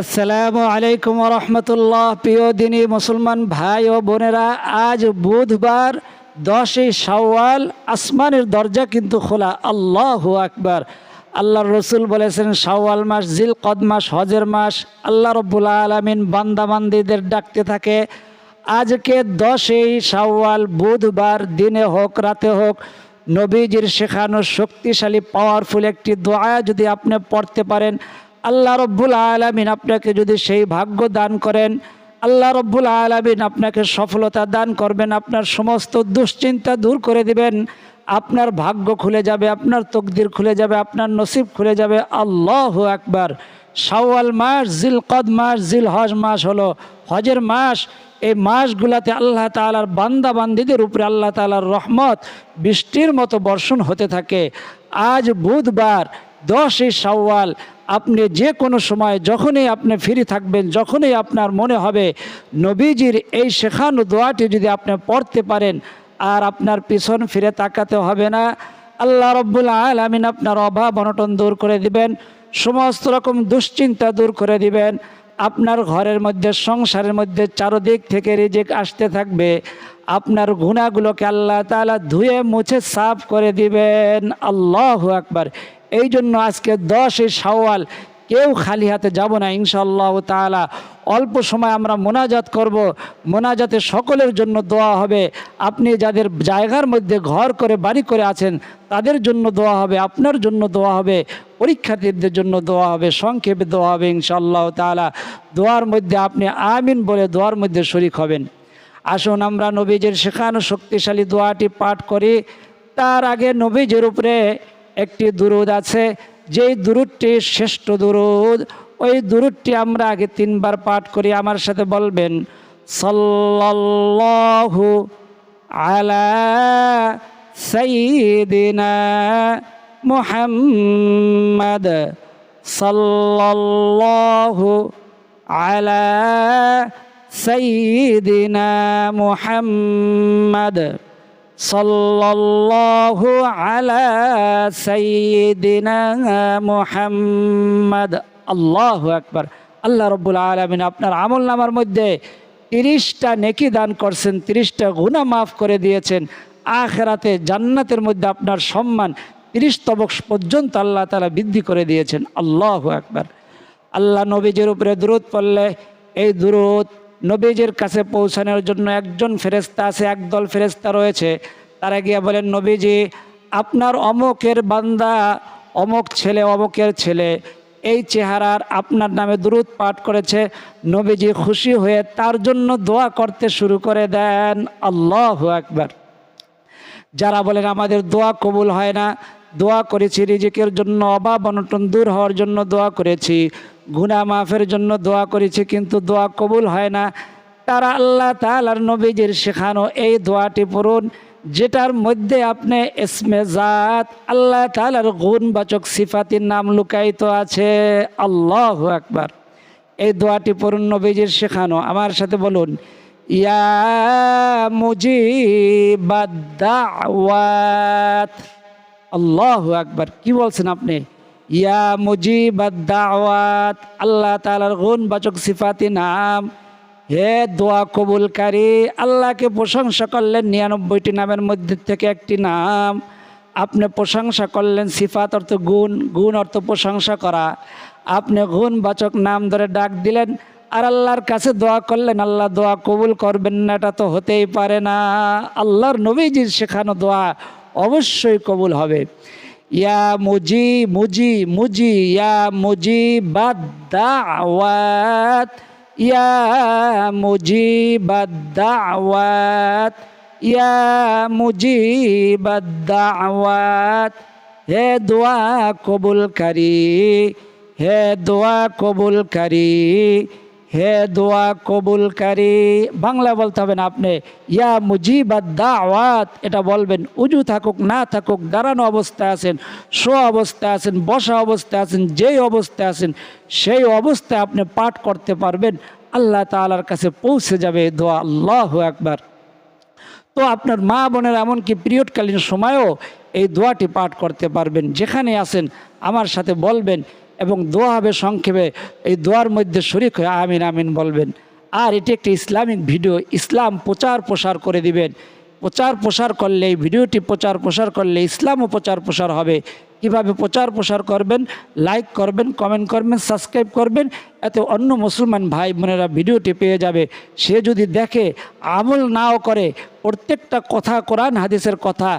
আসসালামু আলাইকুম রহমতুল্লাহ। প্রিয় দিনী মুসলমান ভাই ও বোনেরা, আজ বুধবার, দশই শাওয়াল, আসমানের দরজা কিন্তু খোলা। আল্লাহ আকবার। আল্লাহর রসুল বলেছেন, শাওয়াল মাস জিল কদ মাস, হজের মাস, আল্লাহ রব্বুল আলমিন বান্দাবান্দিদের ডাকতে থাকে। আজকে দশই শাওয়াল, বুধবার, দিনে হোক, রাতে হোক, নবীজির শেখানো শক্তিশালী পাওয়ারফুল একটি দোয়া যদি আপনি পড়তে পারেন আল্লাহ রব্বুল আলমিন আপনাকে যদি সেই ভাগ্য দান করেন, আল্লাহ রব্বুল আলমিন আপনাকে সফলতা দান করবেন, আপনার সমস্ত দুশ্চিন্তা দূর করে দিবেন, আপনার ভাগ্য খুলে যাবে, আপনার তকদির খুলে যাবে, আপনার নসিব খুলে যাবে। আল্লাহ একবার শাওয়াল মাস জিল কদ মাস জিল হজ মাস হলো হজের মাস। এই মাসগুলাতে আল্লাহ তালার বান্দা বান্দিদের উপরে আল্লাহ তালার রহমত বৃষ্টির মতো বর্ষণ হতে থাকে। আজ বুধবার, দশই শাওয়াল আপনি যে কোনো সময় যখনই আপনি ফ্রি থাকবেন, যখনই আপনার মনে হবে নবীজির এই শেখানো দোয়াটি যদি আপনি পড়তে পারেন, আর আপনার পিছন ফিরে তাকাতে হবে না। আল্লাহ রব্বুল আলমিন আপনার অভাব অনটন দূর করে দিবেন, সমস্ত রকম দুশ্চিন্তা দূর করে দিবেন। আপনার ঘরের মধ্যে, সংসারের মধ্যে চারদিক থেকে রিজিক আসতে থাকবে। আপনার গুণাগুলোকে আল্লাহ তালা ধুয়ে মুছে সাফ করে দিবেন। আল্লাহ আকবার। এই জন্য আজকে দশই শাওয়াল, কেউ খালি হাতে যাব না ইনশাআল্লাহ তাআলা। অল্প সময় আমরা মোনাজাত করব, মোনাজাতে সকলের জন্য দোয়া হবে। আপনি যাদের জায়গার মধ্যে ঘর করে, বাড়ি করে আছেন, তাদের জন্য দোয়া হবে, আপনার জন্য দোয়া হবে, পরীক্ষার্থীদের জন্য দোয়া হবে, সংক্ষেপে দোয়া হবে ইনশাআল্লাহ তাআলা। দোয়ার মধ্যে আপনি আমিন বলে দোয়ার মধ্যে শরিক হবেন। আসুন আমরা নবীজের শেখানো শক্তিশালী দোয়াটি পাঠ করি। তার আগে নবীজের উপরে একটি দুরুদ আছে। যেই দুরুদটি শ্রেষ্ঠ দুরুদ, ওই দুরুদটি আমরা আগে তিনবার পাঠ করি। আমার সাথে বলবেন, সাল্লাল্লাহু আলা সাইয়্যিদিনা মুহাম্মাদ সাল্লাল্লাহু আলা সাইয়্যিদিনা মুহাম্মাদ। সাল্লাল্লাহু আলা সাইয়্যিদিনা মুহাম্মাদ। আল্লাহু আকবার। আল্লাহ রব্বুল আলামিন আপনার আমল নামার মধ্যে তিরিশটা নেকি দান করছেন, তিরিশটা গুনাহ মাফ করে দিয়েছেন। আখেরাতে জান্নাতের মধ্যে আপনার সম্মান তিরিশ তবক পর্যন্ত আল্লাহ তালা বৃদ্ধি করে দিয়েছেন। আল্লাহ একবার আল্লাহ নবীজের উপরে দূরত পড়লে এই দূরত নবীজের কাছে পৌঁছানোর জন্য একজন ফেরেস্তা আছে, একদল ফেরেস্তা রয়েছে। তারা গিয়ে বলেন, নবীজি, আপনার অমকের বান্দা অমক ছেলে, অমকের ছেলে, এই চেহারার আপনার নামে দূরত পাঠ করেছে। নবীজি খুশি হয়ে তার জন্য দোয়া করতে শুরু করে দেন। আল্লাহ একবার যারা বলেন, আমাদের দোয়া কবুল হয় না দোয়া করেছি, রিজিকের জন্য, অভাব অনটন দূর হওয়ার জন্য দোয়া করেছি গুনা মাফের জন্য দোয়া করেছি, কিন্তু দোয়া কবুল হয় না। তারা আল্লাহ তালার নবীজির শেখানো এই দোয়াটি পড়ুন, যেটার মধ্যে আপনি এসমে জাত, আল্লাহ তালার গুণবাচক সিফাতির নাম লুকায়িত আছে। আল্লাহ একবার এই দোয়াটি পড়ুন নবীজির শেখানো। আমার সাথে বলুন, ইয়া মুজিবাদ আল্লাহ আকবার, কি বলছেন আপনি? ইয়া মুজিবাদ আল্লাহ তালার গুণবাচক সিফাতি নাম। হে দোয়া কবুলকারী, আল্লাহকে প্রশংসা করলেন নিরানব্বইটি নামের মধ্যে থেকে একটি নাম। আপনি প্রশংসা করলেন সিফাত অর্থ গুণ গুণ অর্থ প্রশংসা করা। আপনি গুণবাচক নাম ধরে ডাক দিলেন আর আল্লাহর কাছে দোয়া করলেন, আল্লাহ দোয়া কবুল করবেন না, এটা তো হতেই পারে না। আল্লাহর নবীজির শেখানো দোয়া অবশ্যই কবুল হবে। ইয়া মুজি মুজি মুজি, ইয়া মুজি বাদাওয়াত ইয়া মুজি বাদাওয়াত ইয়া মুজি বাদাওয়াত হে দোয়া কবুলকারী, হে দোয়া কবুলকারী হে দোয়া কবুলকারী, বাংলা বলতে হবে না আপনি, ইয়া মুজিবাদ দাওয়াত, এটা বলবেন, উজু থাকুক, না থাকুক, দাঁড়ানো অবস্থায় আছেন শো অবস্থায় আছেন, বসা অবস্থায় আছেন, যেই অবস্থায় আছেন, সেই অবস্থায় আপনি পাঠ করতে পারবেন, আল্লাহ তালার কাছে পৌঁছে যাবে দোয়া, আল্লাহ একবার তো আপনার মা বোনের এমনকি পিরিয়ডকালীন সময়েও এই দোয়াটি পাঠ করতে পারবেন, যেখানে আছেন, আমার সাথে বলবেন এবং দোয়া হবে সংক্ষেপে, এই দোয়ার মধ্যে শরিক হয়ে আমিন আমিন বলবেন। আর এটি একটি ইসলামিক ভিডিও, ইসলাম প্রচার প্রসার করে দিবেন। প্রচার প্রসার করলে, এই ভিডিওটি প্রচার প্রসার করলে ইসলামও প্রচার প্রসার হবে। কীভাবে প্রচার প্রসার করবেন? লাইক করবেন, কমেন্ট করবেন, সাবস্ক্রাইব করবেন, এতে অন্য মুসলমান ভাই বোনেরা ভিডিওটি পেয়ে যাবে। সে যদি দেখে আমল নাও করে, প্রত্যেকটা কথা কোরআন, হাদিসের কথা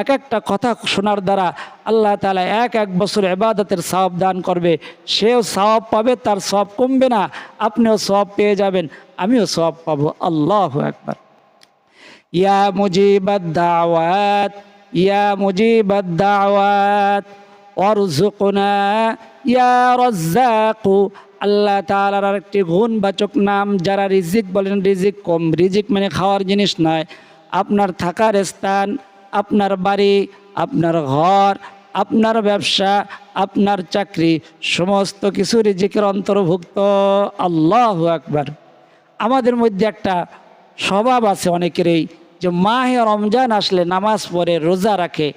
এক একটা কথা শোনার দ্বারা আল্লাহ তালা এক এক বছর এবাদতের সওয়াব দান করবে। সেও সওয়াব পাবে, তার সব কমবে না। আপনিও সব পেয়ে যাবেন, আমিও সব পাবো। আল্লাহ একবার ইয়া মুজিবাদ ইয়া মুজিবাদ দাওয়াত অরজুকনা ইয়া রজ্জাকু। আল্লাহ তালার আরেকটি গুণবাচক নাম, যারা রিজিক বলেন, রিজিক কম। রিজিক মানে খাওয়ার জিনিস নয়। আপনার থাকার স্থান আপনার বাড়ি, আপনার ঘর, আপনার ব্যবসা, আপনার চাকরি, সমস্ত কিছু রিজিকের অন্তর্ভুক্ত। আল্লাহ আকবার। আমাদের মধ্যে একটা স্বভাব আছে অনেকেরই যে মাহে রমজান আসলে নামাজ পড়ে রোজা রাখে।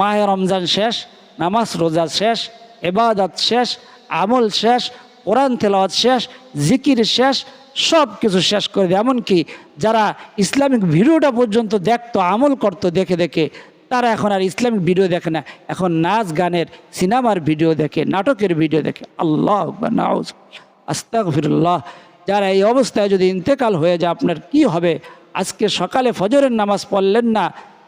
মাহে রমজান শেষ, নামাজ রোজা শেষ এবাদত শেষ, আমল শেষ, কোরআন তেলাওয়াত শেষ, জিকির শেষ সব কিছু শেষ করে দেয়। এমনকি যারা ইসলামিক ভিডিওটা পর্যন্ত দেখতো, আমল করতো দেখে দেখে, তারা এখন আর ইসলামিক ভিডিও দেখে না। এখন নাচ গানের, সিনেমার ভিডিও দেখে, নাটকের ভিডিও দেখে। আল্লাহ নাউজ। আস্তাগফিরুল্লাহ। যারা এই অবস্থায় যদি ইন্তেকাল হয়ে যায়, আপনার কি হবে? আজকে সকালে ফজরের নামাজ পড়লেন না,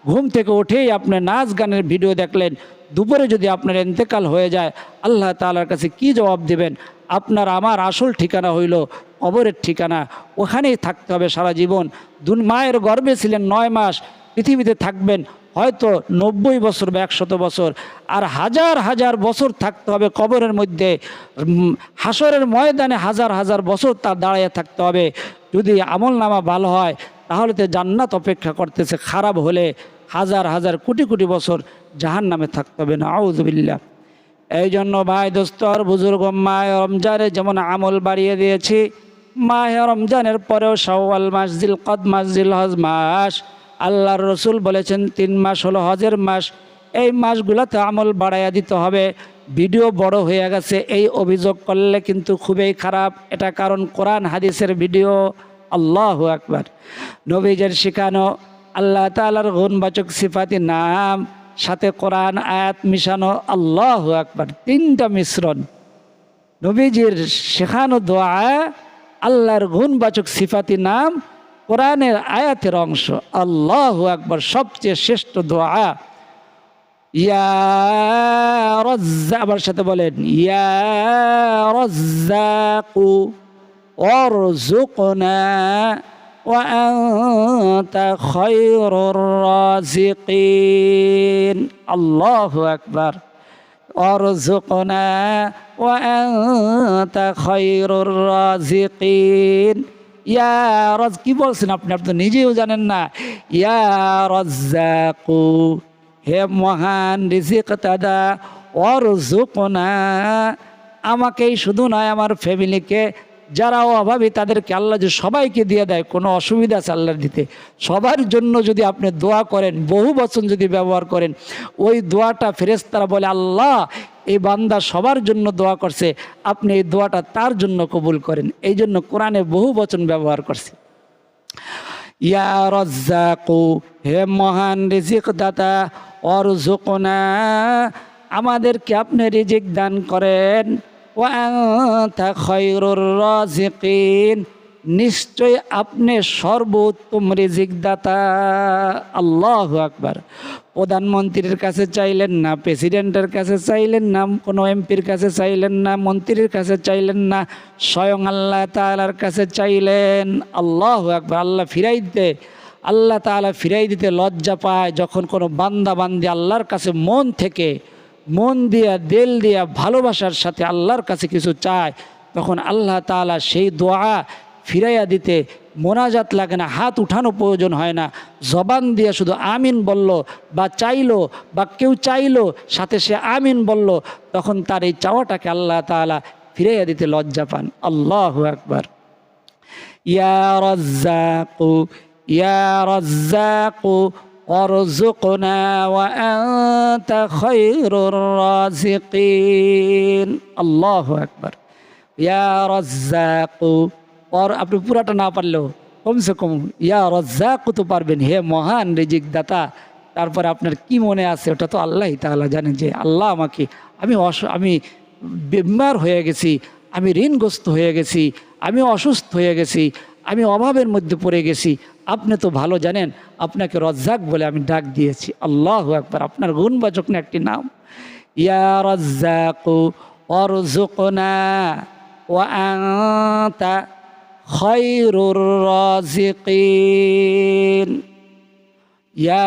ঘুম থেকে উঠেই আপনি নাচ গানের ভিডিও দেখলেন, দুপুরে যদি আপনার ইন্তেকাল হয়ে যায়, আল্লাহ তাআলার কাছে কি জবাব দেবেন? আপনার আমার আসল ঠিকানা হইল কবরের ঠিকানা ওখানেই থাকতে হবে সারা জীবন। দুন, মায়ের গর্ভে ছিলেন নয় মাস, পৃথিবীতে থাকবেন হয়তো নব্বই বছর বা একশত বছর। আর হাজার হাজার বছর থাকতে হবে কবরের মধ্যে। হাসরের ময়দানে হাজার হাজার বছর তার দাঁড়িয়ে থাকতে হবে। যদি আমল নামা ভালো হয়, তাহলে তো জান্নাত অপেক্ষা করতেছে খারাপ হলে হাজার হাজার কোটি কোটি বছর জাহান নামে থাকতে হবে। না আউজবিল্লা এই জন্য ভাই দোস্তর বুজুর্গ, মায়, রমজানে যেমন আমল বাড়িয়ে দিয়েছি মাহে রমজানের পরেও শাওয়াল মাস জিল কদ মাস জিল হজ মাস। আল্লাহর রসুল বলেছেন, তিন মাস হলো হজের মাস। এই মাসগুলোতে আমল বাড়াইয়া দিতে হবে। ভিডিও বড় হয়ে গেছে, এই অভিযোগ করলে কিন্তু খুবই খারাপ। এটা কারণ কোরআন হাদিসের ভিডিও। আল্লাহ আকবার। নবীজের শিখানো আল্লাহ তালার গুণবাচক সিফাতি নাম, সাথে কোরআন আয়াত মিশানো আল্লাহ আকবার। তিনটা মিশ্রণ। নবীজির শেখানো দোয়া আল্লাহর গুণবাচক সিফাতি নাম কোরআনের আয়াতের অংশ আল্লাহ আকবার সবচেয়ে শ্রেষ্ঠ দোয়া ইয়া রজ্জা আবার সাথে বলেন ইয়া রজ্জাকু অরজুকনা وأنت خير الرازقين الله أكبر অরজুকনা ওয়ান্তা খয়রুর রাজিকিন। ইয়া রজ, কি বলছেন আপনি? আপনি নিজেও জানেন না। ইয়া রজ্জাকু, হে মহান রিজিক দাদা, অরজুকনা, আমাকেই শুধু নয়, আমার ফ্যামিলিকে যারা অভাবী, তাদেরকে আল্লাহ যে সবাইকে দিয়ে দেয়, কোনো অসুবিধা আছে আল্লাহর দিতে? সবার জন্য যদি আপনি দোয়া করেন, বহু বচন যদি ব্যবহার করেন, ওই দোয়াটা ফেরেস্তারা বলে, আল্লাহ, এই বান্দা সবার জন্য দোয়া করছে, আপনি এই দোয়াটা তার জন্য কবুল করেন। এই জন্য কোরআনে বহু বচন ব্যবহার করছে। ইয়া রজ্জাকু, হে মহান রিজিক দাতা অরজুকনা আমাদেরকে আপনি রিজিক দান করেন। ওয়ান্তা খৈরুর রাজিকিন নিশ্চয় আপনি সর্বোত্তম রিজিক দাতা আল্লাহ আকবার। প্রধানমন্ত্রীর কাছে চাইলেন না, প্রেসিডেন্টের কাছে চাইলেন না, কোনো এমপির কাছে চাইলেন না, মন্ত্রীর কাছে চাইলেন না, স্বয়ং আল্লাহ তালার কাছে চাইলেন। আল্লাহ আকবার, আল্লাহ ফিরাই দিতে, আল্লাহ তাআলা ফিরাই দিতে লজ্জা পায় যখন কোনো বান্দা বান্দি আল্লাহর কাছে মন থেকে মন দিয়া, দেল দিয়া, ভালোবাসার সাথে আল্লাহর কাছে কিছু চায়, তখন আল্লাহ তাআলা সেই দোয়া ফিরাইয়া দিতে মোনাজাত লাগে না, হাত উঠানো প্রয়োজন হয় না। জবান দিয়ে শুধু আমিন বলল, বা চাইলো, বা কেউ চাইলো, সাথে সে আমিন বলল, তখন তার এই চাওয়াটাকে আল্লাহ তাআলা ফিরাইয়া দিতে লজ্জা পান। আল্লাহ একবার ইয়া রজ্জাকু ইয়া রজ্জাকু وارزقنا وأنت خير الرازقين الله أكبر ইয়া রজ্জাকু পর আপনি পুরাটা না পারলেও কমসে কম ইয়া রজ্জাকু তো পারবেন হে মহান রিজিক দাতা তারপরে আপনার কি মনে আছে ওটা তো আল্লাহ তাআলা জানেন যে আল্লাহ আমাকে আমি অস আমি বেমার হয়ে গেছি আমি ঋণগ্রস্ত হয়ে গেছি আমি অসুস্থ হয়ে গেছি আমি অভাবের মধ্যে পড়ে গেছি আপনি তো ভালো জানেন, আপনাকে রজ্জাক বলে আমি ডাক দিয়েছি। আল্লাহ একবার আপনার গুণবাচক না একটি নাম? ইয়া রজ্জাক অরজুকনা ইয়া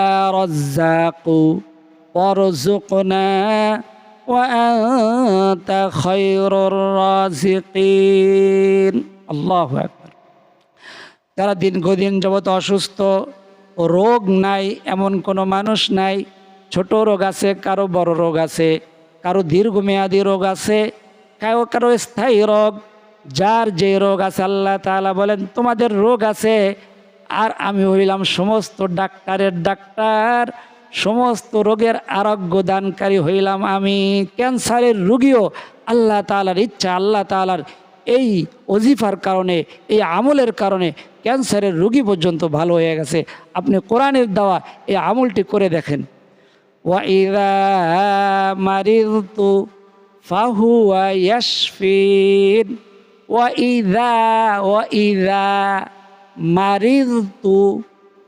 আল্লাহ একবার যারা দীর্ঘদিন যাবত অসুস্থ রোগ নাই, এমন কোনো মানুষ নাই। ছোট রোগ আছে, কারও বড় রোগ আছে, কারও দীর্ঘমেয়াদী রোগ আছে, কারও কারও স্থায়ী রোগ। যার যে রোগ আছে, আল্লাহ তাআলা বলেন, তোমাদের রোগ আছে, আর আমি হইলাম সমস্ত ডাক্তারের ডাক্তার, সমস্ত রোগের আরোগ্য দানকারী হইলাম আমি। ক্যান্সারের রুগীও আল্লাহ তালার ইচ্ছা, আল্লাহ তাআলার এই অজিফার কারণে, এই আমলের কারণে ক্যান্সারের রুগী পর্যন্ত ভালো হয়ে গেছে। আপনি কোরআনের দেওয়া এই আমলটি করে দেখেন। ফাহুয়া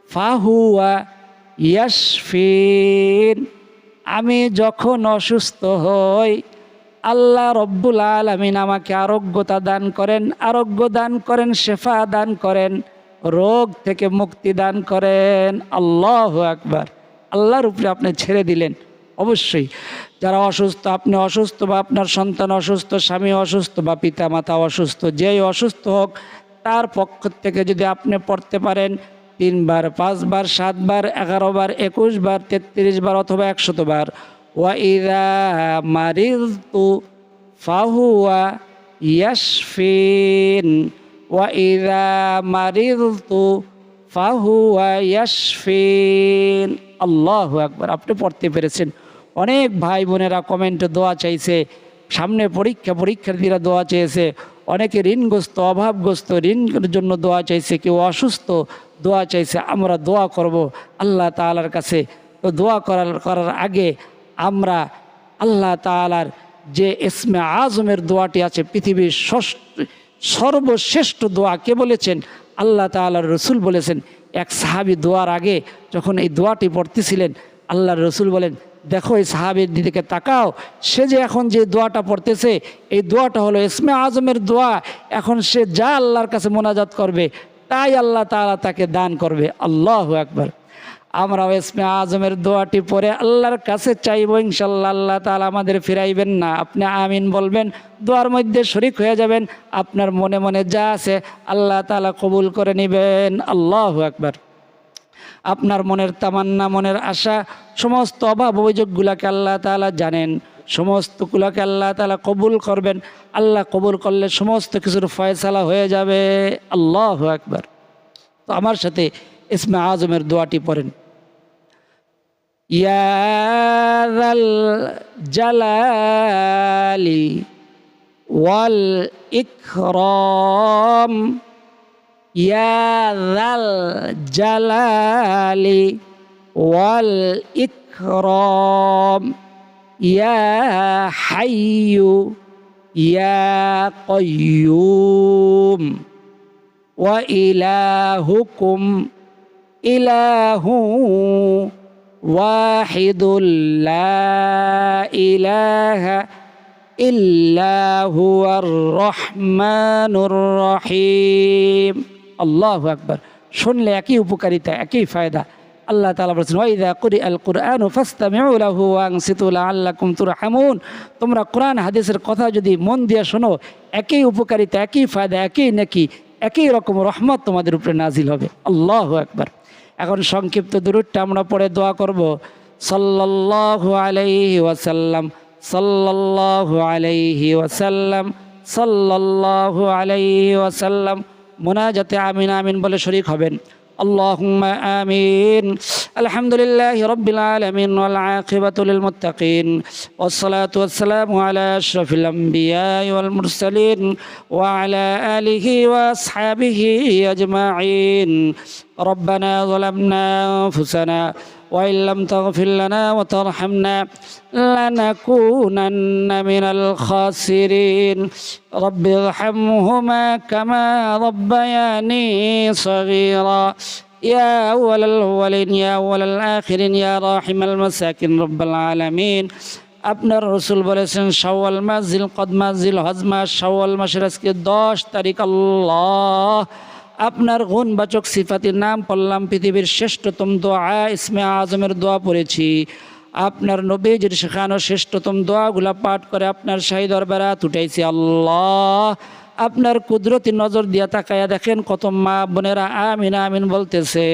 ফাহুয়া আমি যখন অসুস্থ হই আল্লাহ রব্বুল আলমিন আমাকে আরোগ্যতা দান করেন, আরোগ্য দান করেন, শেফা দান করেন, রোগ থেকে মুক্তি দান করেন। আল্লাহ আকবার। আল্লাহর উপরে আপনি ছেড়ে দিলেন। অবশ্যই যারা অসুস্থ, আপনি অসুস্থ বা আপনার সন্তান অসুস্থ, স্বামী অসুস্থ বা পিতা মাতা অসুস্থ, যেই অসুস্থ হোক, তার পক্ষ থেকে যদি আপনি পড়তে পারেন, তিনবার, পাঁচবার, সাতবার, এগারো বার, একুশ বার, তেত্রিশ বার অথবা একশত বার ওয়াইদা মারিদতু ফাহুয়া ইয়াশফিন ওয়াইদা মারিদতু ফাহুয়া ইয়াশফিন আল্লাহু আকবার। আপনি পড়তে পেরেছেন। অনেক ভাই বোনেরা কমেন্টে দোয়া চাইছে। সামনে পরীক্ষা, পরীক্ষার্থীরা দোয়া চেয়েছে। অনেকে ঋণগ্রস্ত, অভাবগ্রস্ত, ঋণের জন্য দোয়া চাইছে। কেউ অসুস্থ, দোয়া চাইছে। আমরা দোয়া করব আল্লাহ তাআলার কাছে। তো দোয়া করার করার আগে আমরা আল্লাহ তাআলার যে ইসমে আজমের দোয়াটি আছে, পৃথিবীর সর্বশ্রেষ্ঠ দোয়া কে বলেছেন? আল্লাহ তাআলার রসুল বলেছেন। এক সাহাবি দোয়ার আগে যখন এই দোয়াটি পড়তেছিলেন, আল্লাহর রসুল বলেন, দেখো এই সাহাবির দিদিকে তাকাও, সে যে এখন যে দোয়াটা পড়তেছে, এই দোয়াটা হলো ইসমে আজমের দোয়া। এখন সে যা আল্লাহর কাছে মোনাজাত করবে, তাই আল্লাহ তাআলা তাকে দান করবে। আল্লাহ একবার আমরাও ইসমে আজমের দোয়াটি পরে আল্লাহর কাছে চাইব ইনশাল্লাহ আল্লাহ তাআলা আমাদের ফিরাইবেন না। আপনি আমিন বলবেন, দোয়ার মধ্যে শরিক হয়ে যাবেন, আপনার মনে মনে যা আছে আল্লাহ তাআলা কবুল করে নেবেন। আল্লাহ একবার আপনার মনের তামান্না, মনের আশা, সমস্ত অভাব অভিযোগগুলোকে আল্লাহ তাআলা জানেন সমস্ত সমস্তগুলোকে আল্লাহ তাআলা কবুল করবেন। আল্লাহ কবুল করলে সমস্ত কিছুর ফয়সালা হয়ে যাবে। আল্লাহ একবার তো আমার সাথে ইসমে আজমের দোয়াটি পড়েন। يا ذا الجلال والإكرام يا ذا الجلال والإكرام يا حي يا قيوم وإلهكم إله واحد لا إله إلا هو الرحمن الرحيم الله أكبر শুনলে একই উপকারিতা একই ফায়দা আল্লাহ তাআলা বলেছেন ওয়াইদা কুরি আল কুরআন ফাস্তামিউ লাহু ওয়ানসিতু লাআল্লাকুম তুরহামুন তোমরা কোরআন হাদিসের কথা যদি মন দিয়ে শোনো একই উপকারিতা একই ফায়দা একই নাকি একই রকম রহমত তোমাদের উপরে নাজিল হবে আল্লাহ একবার এখন সংক্ষিপ্ত দূরটা আমরা পরে দোয়া করব। সাল্লাহ আলাইহি ওয়াসাল্লাম সাল্লাহ আলাইহি ওয়াসাল্লাম সাল্লাহ আলাইহি ওয়াসাল্লাম। মোনাজাতে আমিন আমিন বলে শরিক হবেন। اللهم آمين. الحمد لله رب العالمين والعاقبة للمتقين. والصلاة والسلام على أشرف الأنبياء والمرسلين وعلى آله وأصحابه أجمعين. ربنا ظلمنا أنفسنا وإن لم تغفر لنا وترحمنا لنكونن من الخاسرين رب ارحمهما كما ربياني صغيرا يا أول الأولين يا أول الآخرين يا راحم المساكين رب العالمين আপনার রসুল বলেছেন শাওয়াল মাস জিল কদ মাস জিল হজ মাস শাওয়াল মাসের আজকে দশ তারিখ আল্লাহ আপনার গুণবাচক সিফাতির নাম পড়লাম পৃথিবীর শ্রেষ্ঠতম দোয়া, ইসমে আজমের দোয়া পড়েছি। আপনার নবীজির শেখানো শ্রেষ্ঠতম দোয়াগুলা পাঠ করে আপনার শাহী দরবারা উঠাইছি। আল্লাহ, আপনার কুদরতি নজর দিয়া তাকায়া দেখেন কত মা বোনেরা আমিন আমিন বলতেছে।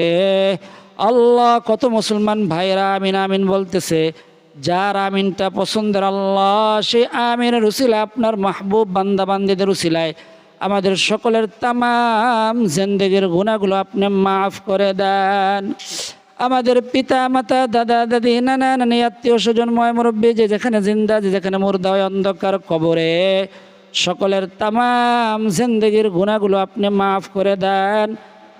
আল্লাহ, কত মুসলমান ভাইরা আমিন আমিন বলতেছে। যার আমিনটা পছন্দের আল্লাহ সেই আমিনের উসিলায় আপনার মাহবুব বান্দা বান্দিদের উসিলায়। আমাদের সকলের তামাম জিন্দগির গুণাগুলো আপনি মাফ করে দেন। আমাদের পিতা, মাতা, দাদা, দাদি, নানা, নানি, আত্মীয় স্বজন, ময় মুরব্বী, যে যেখানে জিন্দা, যে যেখানে মুর্দা অন্ধকার কবরে সকলের তামাম জিন্দগির গুণাগুলো আপনি মাফ করে দেন।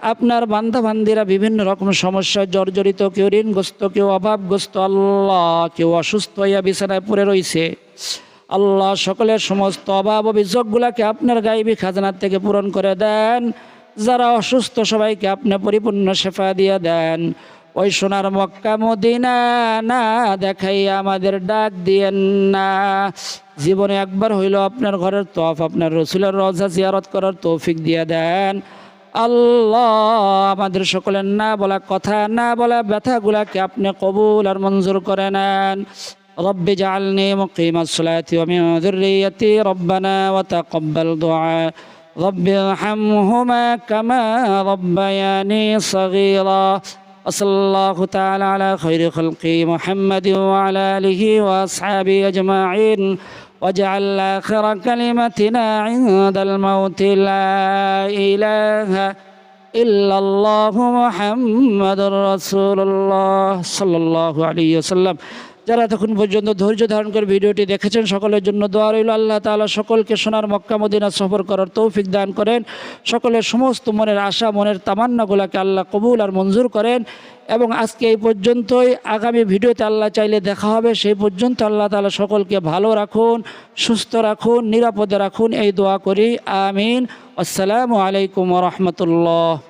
আপনার বান্ধা বান্দিরা বিভিন্ন রকম সমস্যায় জর্জরিত, কেউ ঋণগ্রস্ত, কেউ অভাবগ্রস্ত, আল্লাহ কেউ অসুস্থ হইয়া বিছানায় পড়ে রইছে আল্লাহ সকলের সমস্ত অভাব অভিযোগগুলাকে আপনার গাইবী খাজানার থেকে পূরণ করে দেন। যারা অসুস্থ, সবাইকে আপনি পরিপূর্ণ সেফা দিয়ে দেন। ওই সোনার মক্কা মদিনা না দেখাই আমাদের ডাক দিয়েন না। জীবনে একবার হইল আপনার ঘরের তফ আপনার রসুলের রজা জিয়ারত করার তৌফিক দিয়ে দেন। আল্লাহ আমাদের সকলের না বলা কথা, না বলা ব্যথাগুলাকে আপনি কবুল আর মঞ্জুর করে নেন। رب اجعلني مقيم الصلاة ومن ذريتي ربنا وتقبل دعاء. رب ارحمهما كما ربياني صغيرا. وصلى الله تعالى على خير خلقه محمد وعلى آله وأصحابه أجمعين. واجعل آخر كلمتنا عند الموت. لا إله إلا الله محمد رسول الله. صلى الله عليه وسلم. যারা তখন পর্যন্ত ধৈর্য ধারণ করে ভিডিওটি দেখেছেন, সকলের জন্য দোয়া রইল। আল্লাহ তাআলা সকলকে সোনার মক্কা মদিনা সফর করার তৌফিক দান করেন। সকলের সমস্ত মনের আশা, মনের তামান্নাগুলাকে আল্লাহ কবুল আর মঞ্জুর করেন। এবং আজকে এই পর্যন্তই। আগামী ভিডিওতে আল্লাহ চাইলে দেখা হবে। সেই পর্যন্ত আল্লাহ তাআলা সকলকে ভালো রাখুন, সুস্থ রাখুন, নিরাপদে রাখুন। এই দোয়া করি। আমিন। আসসালামু আলাইকুম রহমতুল্লাহ।